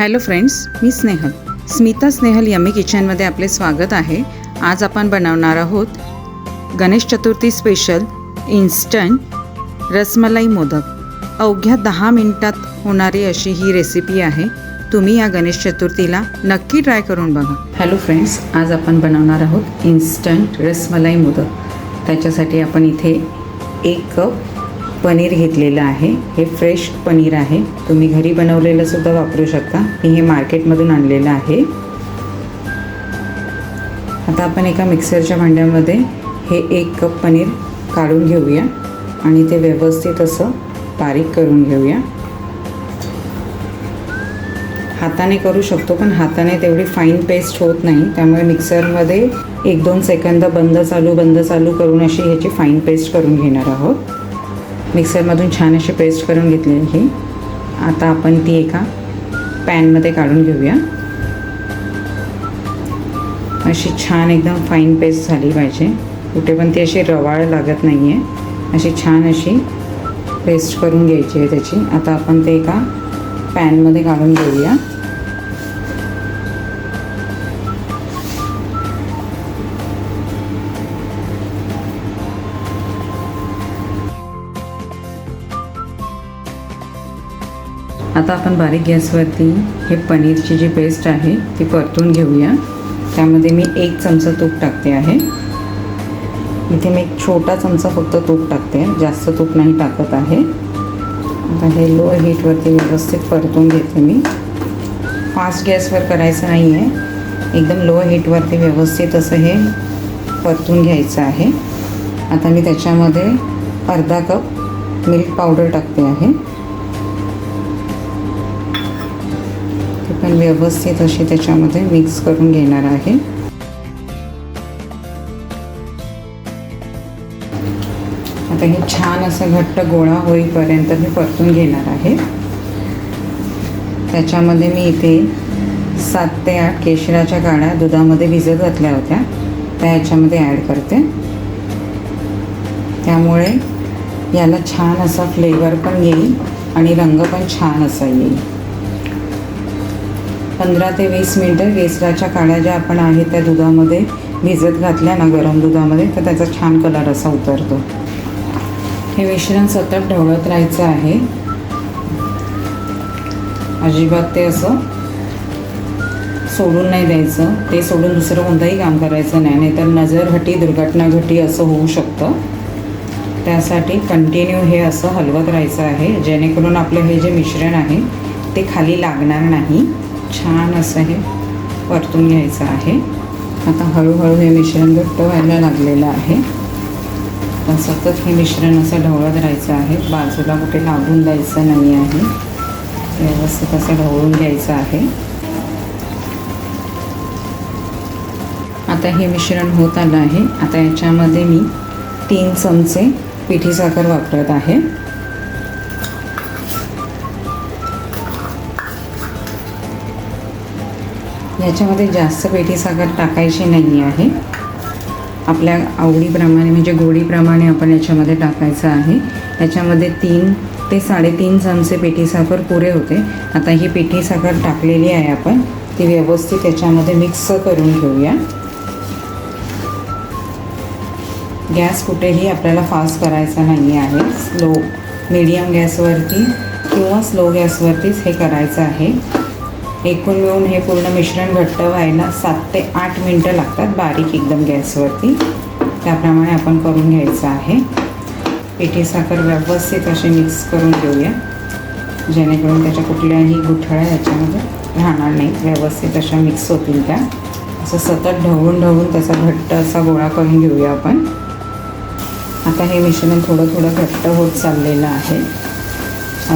Hello friends मी Snehal. Smita Snehal yummy किचनमध्ये आपले स्वागत आहे. आज आपण बनवणार आहोत गणेश चतुर्थी स्पेशल इन्स्टंट रसमलाई मोदक. अवघ्या दहा मिनटात होणारी अशी ही रेसिपी आहे. तुम्ही या गणेश चतुर्थीला नक्की ट्राय करून बघा. हॅलो फ्रेंड्स आज आपण बनवणार आहोत इन्स्टंट रसमलाई मोदक. त्याच्यासाठी आपण इथे एक कप पनीर घेतलेलं आहे. हे फ्रेश पनीर आहे. तुम्ही घरी बनवलेलं सुद्धा वापरू शकता. मी हे मार्केटमधून आणलेलं आहे. आता आपण एका मिक्सरच्या भांड्यामध्ये हे एक कप पनीर काढून घेऊया आणि ते व्यवस्थित असं बारीक करून घेऊया. हाताने करू शकतो पण हाताने तेवढी फाईन पेस्ट होत नाही. त्यामुळे मिक्सरमध्ये एक दोन सेकंद बंद चालू बंद चालू करून अशी ह्याची फाईन पेस्ट करून घेणार आहोत. मिक्सरमधून छान अशी पेस्ट करून घेतलेली ही. आता आपण ती एका पॅनमध्ये काढून घेऊया. अशी छान एकदम फाईन पेस्ट झाली पाहिजे. कुठे पण ती अशी रवाळ लागत नाही आहे अशी छान अशी पेस्ट करून घ्यायची आहे त्याची. आता आपण ते एका पॅनमध्ये काढून घेऊया. आता आपण बारीक गॅसवरती हे पनीरची जी पेस्ट आहे ती परतून घेऊया. त्यामध्ये मी एक चमचा तूप टाकते आहे. इथे मी एक छोटा चमचा फक्त तूप टाकते. जास्त तूप नाही टाकत आहे. आता हे लो हीटवरती व्यवस्थित परतून घेते मी. फास्ट गॅसवर करायचं नाही आहे एकदम लो हीटवरती व्यवस्थित असं हे परतून घ्यायचं आहे. आता मी त्याच्यामध्ये अर्धा कप मिल्क पावडर टाकते आहे. आपण पण व्यवस्थित अशी त्याच्यामध्ये मिक्स करून घेणार आहे. आता हे छान असं घट्ट गोळा होईपर्यंत मी परतून घेणार आहे. त्याच्यामध्ये मी इथे सात ते आठ केशराच्या गाड्या दुधामध्ये भिजत घातल्या होत्या. त्या ह्याच्यामध्ये ॲड करते. त्यामुळे याला छान असा फ्लेवर पण येईल आणि रंग पण छान असा येईल. पंधरा ते वीस मिनटं केसराच्या काड्या ज्या आपण आहेत त्या दुधामध्ये भिजत घातल्या ना गरम दुधामध्ये तर त्याचा छान कलर असा उतरतो. हे मिश्रण सतत ढवळत राहायचं आहे. अजिबात ते असं सोडून नाही द्यायचं. ते सोडून दुसरं कोणतंही काम करायचं नाही नाहीतर नजर घटी दुर्घटना घटी असं होऊ शकतं. त्यासाठी कंटिन्यू हे असं हलवत राहायचं आहे जेणेकरून आपलं हे जे मिश्रण आहे ते खाली लागणार नाही. छान असं हे परतून घ्यायचं आहे. आता हळूहळू हे मिश्रण घट्ट व्हायला लागलेलं आहे. पण सतत हे मिश्रण असं ढवळत राहायचं आहे. बाजूला कुठे लागून द्यायचं नाही आहे. व्यवस्थित असं ढवळून घ्यायचं आहे. आता हे मिश्रण होत आलं आहे. आता याच्यामध्ये मी तीन चमचे पिठी साखर वापरत आहे. याच्यामध्ये जास्त पेठी साखर टाकायची नाही आहे. आपल्या आवडीप्रमाणे म्हणजे गोडीप्रमाणे आपण याच्यामध्ये टाकायचं आहे. याच्यामध्ये तीन ते साडेतीन चमचे पेठी साखर पुरे होते. आता ही पेठी साखर टाकलेली आहे आपण. ती व्यवस्थित याच्यामध्ये मिक्स करून घेऊया. गॅस कुठेही आपल्याला फास्ट करायचा नाही आहे. स्लो मीडियम गॅसवरती किंवा स्लो गॅसवरतीच हे करायचं आहे. एकूण मिळून हे पूर्ण मिश्रण घट्ट व्हायला सात ते आठ मिनटं लागतात बारीक एकदम गॅसवरती. त्याप्रमाणे आपण करून घ्यायचं आहे. पिठी साखर व्यवस्थित असे मिक्स करून घेऊया. जेणेकरून त्याच्या कुठल्याही गुठळ्या याच्यामध्ये राहणार नाही. व्यवस्थित अशा मिक्स होतील त्या. असं सतत ढवळून ढवळून त्याचा घट्ट असा गोळा करून घेऊया आपण. आता हे मिश्रण थोडं थोडं घट्ट होत चाललेलं आहे.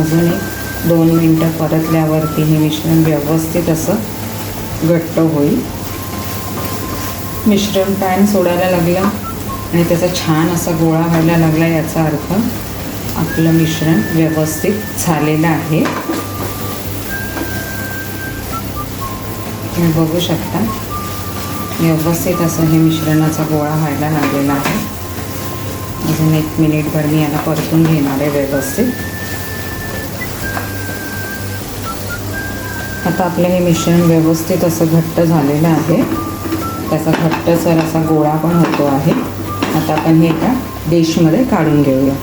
अजून एक दोन मिनटं परतल्यावरती हे मिश्रण व्यवस्थित असं घट्ट होईल. मिश्रण पॅन सोडायला लागलं आणि त्याचा छान असा गोळा व्हायला लागला याचा अर्थ आपलं मिश्रण व्यवस्थित झालेलं आहे. तुम्ही बघू शकता व्यवस्थित असं हे मिश्रणाचा गोळा व्हायला लागलेला आहे. अजून एक मिनिटभर मी याला परतून घेणार आहे व्यवस्थित. आता आपलं हे मिश्रण व्यवस्थित असं घट्ट झालेलं आहे. त्याचा घट्टसर असा गोळा पण होतो आहे. आता आपण हे एका डिशमध्ये काढून घेऊया.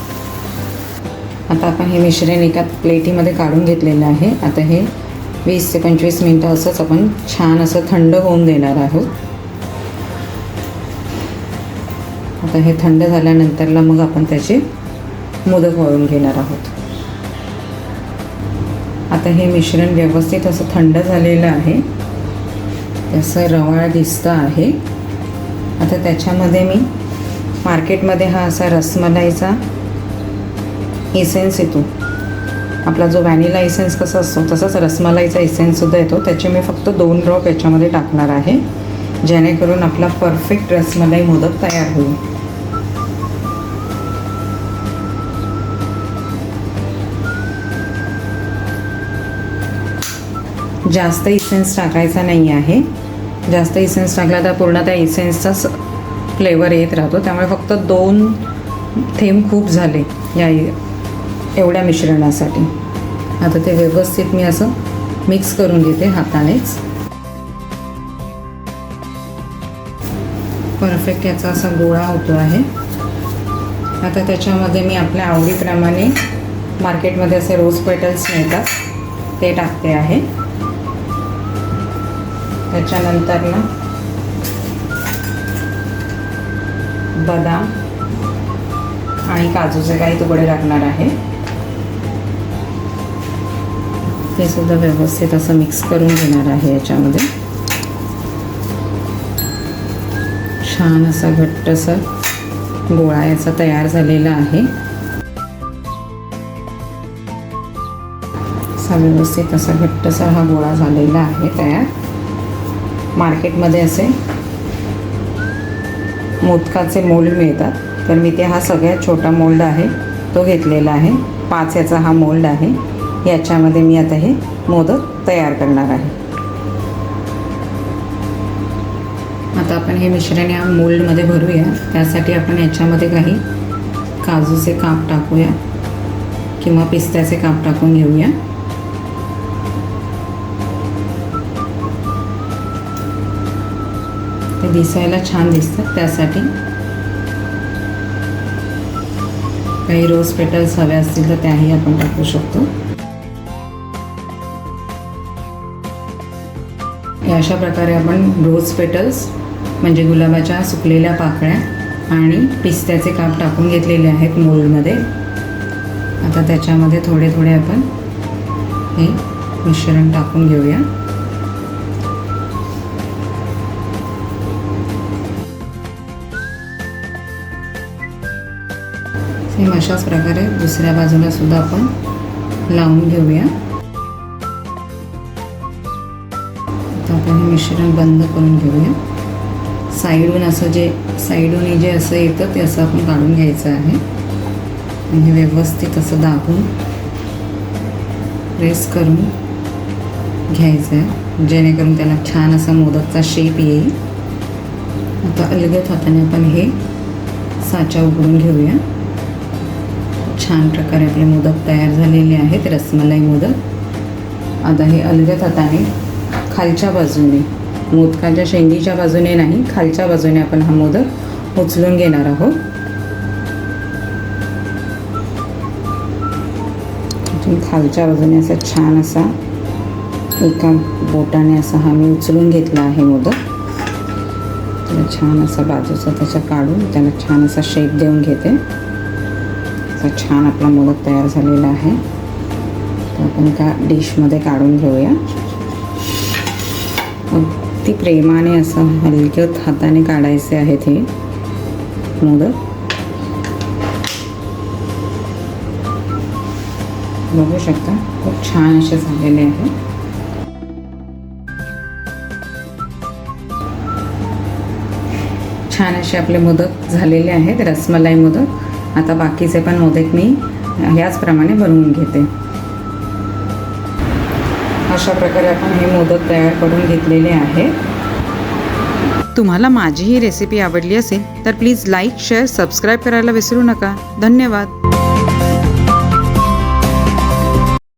आता आपण हे मिश्रण एका प्लेटीमध्ये काढून घेतलेलं आहे. आता हे वीस ते पंचवीस मिनटं असंच आपण छान असं थंड होऊन देणार आहोत. आता हे थंड झाल्यानंतरला मग आपण त्याचे मोदक वळून घेणार आहोत. आता हे मिश्रण व्यवस्थित असं थंड झालेलं आहे. असं रवाळ दिसतं आहे. आता त्याच्यामध्ये मी मार्केटमध्ये हा असा रसमलाईचा इसेन्स येतो. आपला जो व्हॅनिला इसेन्स कसा असतो तसाच रसमलाईचा इसेन्ससुद्धा येतो. त्याचे मी फक्त दोन ड्रॉप याच्यामध्ये टाकणार आहे. जेणेकरून आपला परफेक्ट रसमलाई मोदक तयार होईल. जास्त इसेन्स टाकायचा नाही आहे. जास्त इसेन्स टाकला तर पूर्ण त्या इसेन्सचाच फ्लेवर येत राहतो. त्यामुळे फक्त दोन थेंब खूप झाले या एवढ्या मिश्रणासाठी. आता ते व्यवस्थित मी असं मिक्स करून घेते हातानेच. परफेक्ट याचा असा गोळा होतो आहे. आता त्याच्यामध्ये मी आपल्या आवडीप्रमाणे मार्केटमध्ये असे रोज पेटल्स मिळतात. ते टाकते आहे. त्याच्यानंतर ना बदाम आणि काजूचे काही तुकडे लागणार आहे. ते सुद्धा व्यवस्थित असं मिक्स करून घेणार आहे याच्यामध्ये. छान असा घट्टसर गोळा याचा तयार झालेला आहे. असा व्यवस्थित असा घट्टसर हा गोळा झालेला आहे तयार. मार्केटमध्ये असे मोदकाचे मोल्ड मिळतात. तर मी ते हा सगळ्यात छोटा मोल्ड आहे तो घेतलेला आहे. पाच याचा हा मोल्ड आहे. याच्यामध्ये मी आता हे मोदक तयार करणार आहे. आता आपण हे मिश्रण या मोल्डमध्ये भरूया. त्यासाठी आपण याच्यामध्ये काही काजूचे काप टाकूया किंवा पिस्त्याचे काप टाकून घेऊया. ते दिसायला छान दिसतात. त्यासाठी काही रोज पेटल्स हवे असतील तर त्याही आपण टाकू शकतो. अशा प्रकारे आपण रोज पेटल्स म्हणजे गुलाबाच्या सुकलेल्या पाकळ्या आणि पिस्त्याचे काप टाकून घेतलेले आहेत मोल्डमध्ये. आता त्याच्यामध्ये थोडे थोडे आपण हे मिश्रण टाकून घेऊया. सेम अशाच प्रकारे दुसऱ्या बाजूला सुद्धा आपण लावून घेऊया. आता आपण हे मिश्रण बंद करून घेऊया. साईडून असं जे साईडून जे असं येतं ते असं आपण काढून घ्यायचं आहे. आणि हे व्यवस्थित असं दाबून प्रेस करून घ्यायचं आहे जेणेकरून त्याला छान असा मोदकचा शेप येईल. आता अलगद हाताने आपण हे साचा उघडून घेऊया. छान प्रकारे आपले मोदक तयार झालेले आहेत. रसमलाई मोदक. आता हे अलगत हाताने खालच्या बाजूने मोदकाच्या शेंडीच्या बाजूने नाही खालच्या बाजूने आपण हा मोदक उचलून घेणार आहोत. खालच्या बाजूने असा छान असा एका बोटाने असा हा मी उचलून घेतला आहे मोदक. त्याला छान असा बाजूचा त्याच्या काढून त्याला छान असा शेप देऊन घेते. असा छान आपला मोदक तयार झालेला आहे. तर आपण का डिशमध्ये काढून घेऊया. अगदी प्रेमाने असं हलक्यात हाताने काढायचे आहेत हे मोदक बघू शकता खूप छान असे झालेले आहे. छान असे आपले मोदक झालेले आहेत रसमलाई मोदक आता बाकीचे पण मोदक मी ह्याचप्रमाणे बनवून घेते. अशा प्रकारे आपण हे मोदक तयार करून घेतलेले आहे तुम्हाला माझी ही रेसिपी आवडली असेल तर प्लीज लाईक शेअर सबस्क्राईब करायला विसरू नका. धन्यवाद.